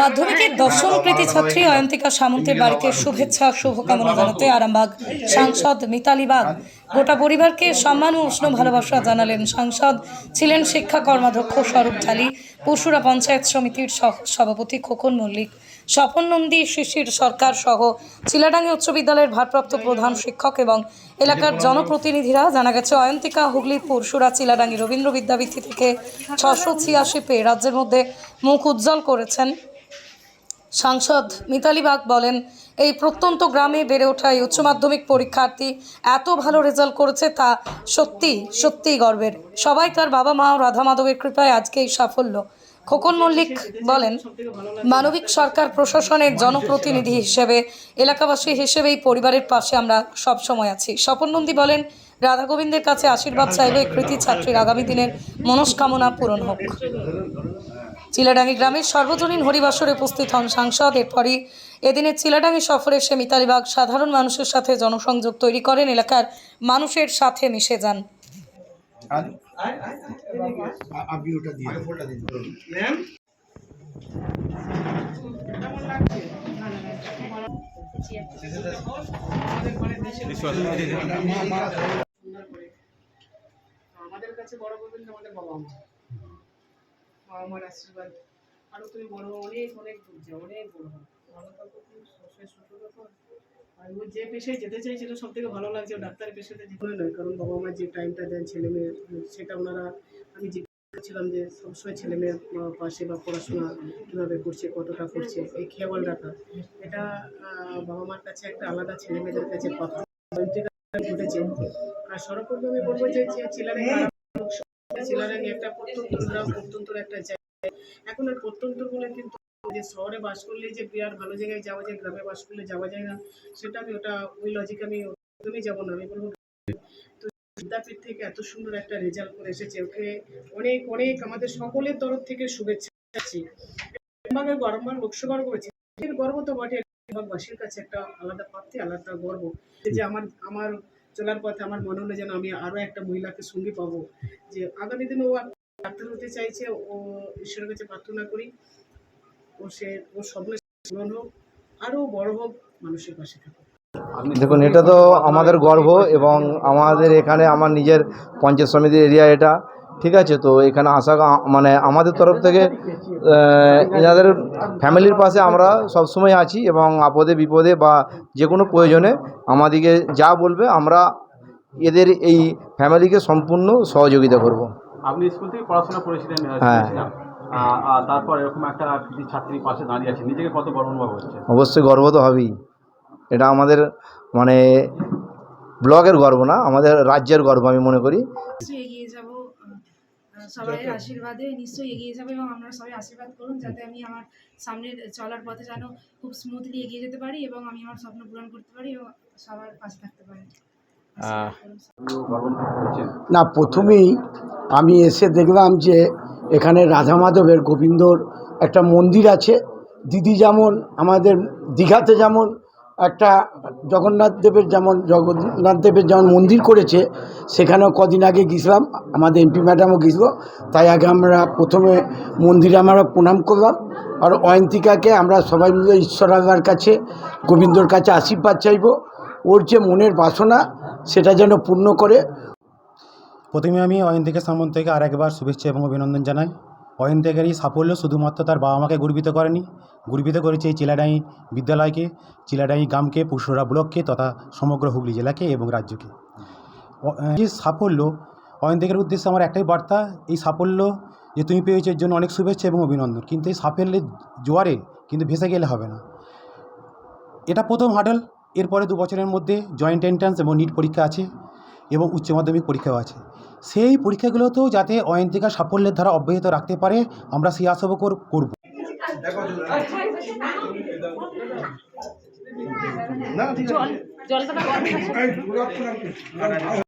মাধ্যমিকের দশম কৃতি ছাত্রী অয়ন্তিকা সামন্তের বাড়িতে শুভেচ্ছা শুভকামনা জানাতে আরামবাগ সাংসদ মিতালি বাগ। গোটা পরিবারকে সম্মান ও উষ্ণ ভালোবাসা জানালেন সাংসদ। ছিলেন শিক্ষা কর্মাধ্যক্ষ স্বরূপ ঢালি পশুরা পঞ্চায়েত সমিতির সভাপতি খোকন মল্লিক। স্বপন নন্দী শিশির সরকার সহ চিলাডাঙ্গি উচ্চ বিদ্যালয়ের ভারপ্রাপ্ত প্রধান শিক্ষক এবং এলাকার জনপ্রতিনিধিরা জানা গেছে অয়ন্তিকা হুগলির পরশুরা চিলাডাঙ্গি রবীন্দ্র বিদ্যাপীঠি থেকে ছশো ছিয়াশি পেয়ে রাজ্যের মধ্যে মুখ উজ্জ্বল করেছেন। সাংসদ মিতালি বাগ বলেন এই প্রত্যন্ত গ্রামে বেড়ে ওঠা এই উচ্চ মাধ্যমিক পরীক্ষার্থী এত ভালো রেজাল্ট করেছে তা সত্যি সত্যিই গর্বের। সবাই তার বাবা মা ও রাধা মাধবের কৃপায় আজকে এই সাফল্য খোকন মল্লিক বলেন, মানবিক সরকার প্রশাসনের জনপ্রতিনিধি হিসেবে, এলাকাবাসী হিসেবে এই পরিবারের পাশে আমরা সব সময় আছি। স্বপন নন্দী বলেন, রাধা গোবিন্দের কাছে আশীর্বাদ চাইবে কৃতি ছাত্রীর আগামী দিনের মনস্কামনা পূরণ হোক। চিলাডাঙ্গি গ্রামের সর্বজনীন হরিবাসরে উপস্থিত হন সাংসদ। এরপরই এদিনের চিলাডাঙ্গি সফরে এসে মিতালিবাগ সাধারণ মানুষের সাথে জনসংযোগ তৈরি করেন। এলাকার মানুষের সাথে মিশে যান। আপনি ওটা দিয়ে আমাদের কাছে বড় বলবেন আমাদের বাবা মা। বাবা মার আশীর্বাদ। আরও তুমি বড় অনেক অনেক দূর যাও অনেক বড় ভালো থাকো তুমি সবসময় সুস্থ থাকো। আর যে পেশায় যেতে চাইছিল সব থেকে ভালো লাগছে ডাক্তারের পেশাতে যেতে। নয়, কারণ বাবা মা যে টাইমটা দেন ছেলে মেয়ের, সেটা ওনারা, আমি জিজ্ঞাসা ছিলাম যে সবসময় ছেলে মেয়ের পাশে বা পড়াশোনা কীভাবে করছে, কতটা করছে, এই খেয়াল রাখা এটা বাবা মার কাছে একটা আলাদা ছেলে মেয়েদের কাছে কথা ঘটেছে। আর সর্বপ্রথম আমি বলব যে ছেলেরা ছেলেরাঙ্গি একটা প্রত্যন্ত গ্রাম প্রত্যন্ত একটা জায়গা। এখন আর প্রত্যন্ত বলে কিন্তু যে শহরে বাস করলে যে বিরাট ভালো জায়গায় যাওয়া যায়, গ্রামে বাস করলে যাওয়া যায় না, সেটা আমি ওটা, ওই লজিক আমি একদমই যাব না, আমি বলব তো বিদ্যাপীঠ থেকে এত সুন্দর একটা রেজাল্ট করে এসেছে, ওকে অনেক অনেক আমাদের সকলের তরফ থেকে শুভেচ্ছা গর্ব আমার লোকসভার করেছে গর্ব তো বটে বিভাগবাসীর কাছে একটা আলাদা প্রাপ্তি আলাদা গর্ব। যে আমার আমার চলার পথে আমার মনে হলো যেন আমি আরও একটা মহিলাকে সঙ্গী পাবো। যে আগামী দিনে ও ডাক্তার হতে চাইছে, ও ঈশ্বরের কাছে প্রার্থনা করি। ও সে ও স্বপ্ন পূরণ হোক আরও বড় হোক মানুষের পাশে থাকুক। দেখুন এটা তো আমাদের গর্ব এবং আমাদের এখানে আমার নিজের পঞ্চায়েত সমিতির এরিয়া এটা ঠিক আছে? তো এখানে আসা মানে আমাদের তরফ থেকে এনাদের ফ্যামিলির পাশে আমরা সবসময় আছি এবং আপদে বিপদে বা যে কোনো প্রয়োজনে আমাদেরকে যা বলবে আমরা এদের এই ফ্যামিলিকে সম্পূর্ণ সহযোগিতা করব। আপনি স্কুল থেকে পড়াশোনা করেছিলেন হ্যাঁ। তারপর এরকম একটা কৃতি ছাত্রীর পাশে দাঁড়িয়ে আছে। নিজেকে কত গর্ব অনুভব হচ্ছে? অবশ্যই গর্ব তো হবেই। এটা আমাদের মানে ব্লগের গর্ব না আমাদের রাজ্যের গর্ব আমি মনে করি। নিশ্চয়ই এগিয়ে যাব সবাই আশীর্বাদে নিশ্চয়ই এগিয়ে যাব এবং আপনারা সবাই আশীর্বাদ করুন যাতে আমি আমার সামনের চলার পথে যেন খুব স্মুথলি এগিয়ে যেতে পারি এবং আমি আমার স্বপ্ন পূরণ করতে পারি এবং সবার পাশে থাকতে পারি। না, প্রথমেই আমি এসে দেখলাম যে এখানে রাধা মাধবের গোবিন্দর একটা মন্দির আছে। দিদি যেমন আমাদের দীঘাতে যেমন একটা জগন্নাথ দেবের যেমন জগন্নাথ দেবের যেমন মন্দির করেছে, সেখানেও কদিন আগে গেছিলাম আমাদের এমপি ম্যাডামও গেছিল তাই আগে আমরা প্রথমে মন্দিরে আমরা প্রণাম করলাম। আর অয়ন্তিকাকে আমরা সবাই মিলে ঈশ্বর আল্লাহর কাছে, গোবিন্দর কাছে আশীর্বাদ চাইব। ওর যে মনের বাসনা সেটা যেন পূর্ণ করে। প্রথমে আমি অয়ন্তিকা সামন্তকে আর একবার শুভেচ্ছা এবং অভিনন্দন জানাই। অয়ন্তিকার এই সাফল্য শুধুমাত্র তার বাবা মাকে গর্বিত করেনি। গর্বিত করেছে এই চিলাডাই বিদ্যালয়কে, চিলাডাই গ্রামকে পুষুরা ব্লককে তথা সমগ্র হুগলি জেলাকে এবং রাজ্যকে। এই সাফল্য, অয়ন্তিকের উদ্দেশ্যে আমার একটাই বার্তা, এই সাফল্য যে তুমি পেয়েছ এর জন্য অনেক শুভেচ্ছা এবং অভিনন্দন। কিন্তু এই সাফল্যের জোয়ারে কিন্তু ভেসে গেলে হবে না। এটা প্রথম হাডল এরপরে দু বছরের মধ্যে জয়েন্ট এন্ট্রান্স এবং নিট পরীক্ষা আছে এবং উচ্চ মাধ্যমিক পরীক্ষাও আছে। সেই পরীক্ষাগুলোতেও যাতে অয়ন্তিকা সাফল্যের ধারা অব্যাহত রাখতে পারে আমরা সেই আশা করব। জল জলটা